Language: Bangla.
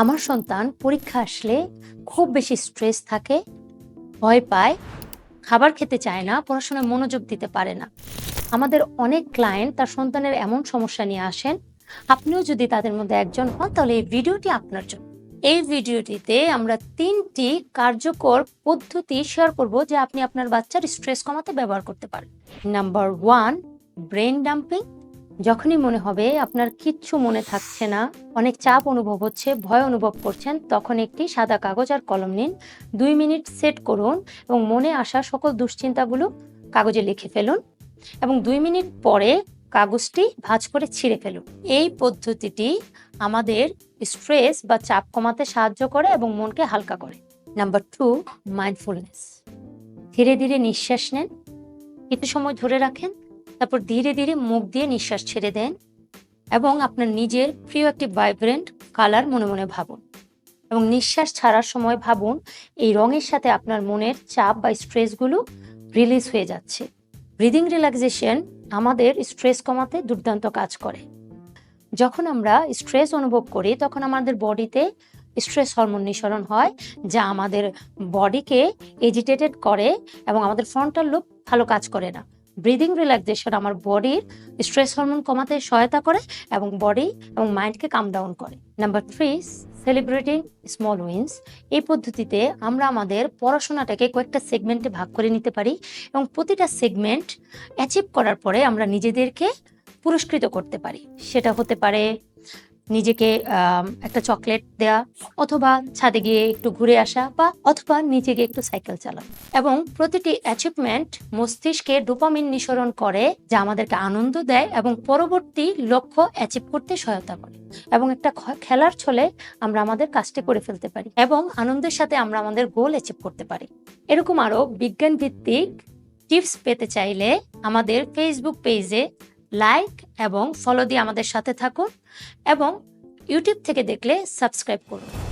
আমার সন্তান পরীক্ষা আসলে খুব বেশি স্ট্রেস থাকে, ভয় পায়, খাবার খেতে চায় না, পড়াশোনায় মনোযোগ দিতে পারে না। আমাদের অনেক ক্লায়েন্ট তার সন্তানের এমন সমস্যা নিয়ে আসেন, আপনিও যদি তাদের মধ্যে একজন হন, তাহলে এই ভিডিওটি আপনার জন্য। এই ভিডিওটিতে আমরা তিনটি কার্যকর পদ্ধতি শেয়ার করব যে আপনি আপনার বাচ্চার স্ট্রেস কমাতে ব্যবহার করতে পারেন। নাম্বার ওয়ান ব্রেন ডাম্পিং যখনই মনে হবে আপনার কিচ্ছু মনে থাকছে না, অনেক চাপ অনুভব হচ্ছে, ভয় অনুভব করছেন, তখন একটি সাদা কাগজ আর কলম নিন। দুই মিনিট সেট করুন এবং মনে আসা সকল দুশ্চিন্তাগুলো কাগজে লিখে ফেলুন এবং দুই মিনিট পরে কাগজটি ভাঁজ করে ছিঁড়ে ফেলুন। এই পদ্ধতিটি আমাদের স্ট্রেস বা চাপ কমাতে সাহায্য করে এবং মনকে হালকা করে। নাম্বার টু মাইন্ডফুলনেস ধীরে ধীরে নিঃশ্বাস নেন। কিছু সময় ধরে রাখেন। তারপর ধীরে ধীরে মুখ দিয়ে নিঃশ্বাস ছেড়ে দেন এবং আপনার নিজের প্রিয় একটি ভাইব্রেন্ট কালার মনে মনে ভাবুন। এবং নিঃশ্বাস ছাড়ার সময় ভাবুন, এই রঙের সাথে আপনার মনের চাপ বা স্ট্রেসগুলো রিলিজ হয়ে যাচ্ছে। ব্রিদিং রিল্যাক্সেশন আমাদের স্ট্রেস কমাতে দুর্দান্ত কাজ করে। যখন আমরা স্ট্রেস অনুভব করি, তখন আমাদের বডিতে স্ট্রেস হরমোন নিঃসরণ হয়, যা আমাদের বডিকে এজিটেটেড করে এবং আমাদের ফ্রন্টাল লুপ ভালো কাজ করে না। ব্রিদিং রিল্যাক্সেশন আমার বডির স্ট্রেস হরমোন কমাতে সহায়তা করে এবং বডি এবং মাইন্ডকে কাম ডাউন করে। Number three celebrating small wins এই পদ্ধতিতে আমরা আমাদের পড়াশোনাটাকে কয়েকটা সেগমেন্টে ভাগ করে নিতে পারি এবং প্রতিটা সেগমেন্ট অ্যাচিভ করার পরে আমরা নিজেদেরকে পুরস্কৃত করতে পারি। সেটা হতে পারে নিজেকে একটা চকলেট দেয়া অথবা ছাদে গিয়ে একটু ঘুরে আসা বা অথবা নিচে গিয়ে একটু সাইকেল চালানো। এবং প্রতিটি অ্যাচিভমেন্ট মস্তিষ্কে ডোপামিন নিঃসরণ করে, যা আমাদেরকে আনন্দ দেয় এবং পরবর্তী লক্ষ্য অ্যাচিভ করতে সহায়তা করে। এবং একটা খেলার ছলে আমরা আমাদের কাজটি করে ফেলতে পারি এবং আনন্দের সাথে আমরা আমাদের গোল অ্যাচিভ করতে পারি। এরকম আরও বিজ্ঞান ভিত্তিক টিপস পেতে চাইলে আমাদের ফেসবুক পেজে লাইক এবং ফলো দিয়ে আমাদের সাথে থাকুন এবং ইউটিউব থেকে দেখলে সাবস্ক্রাইব করুন।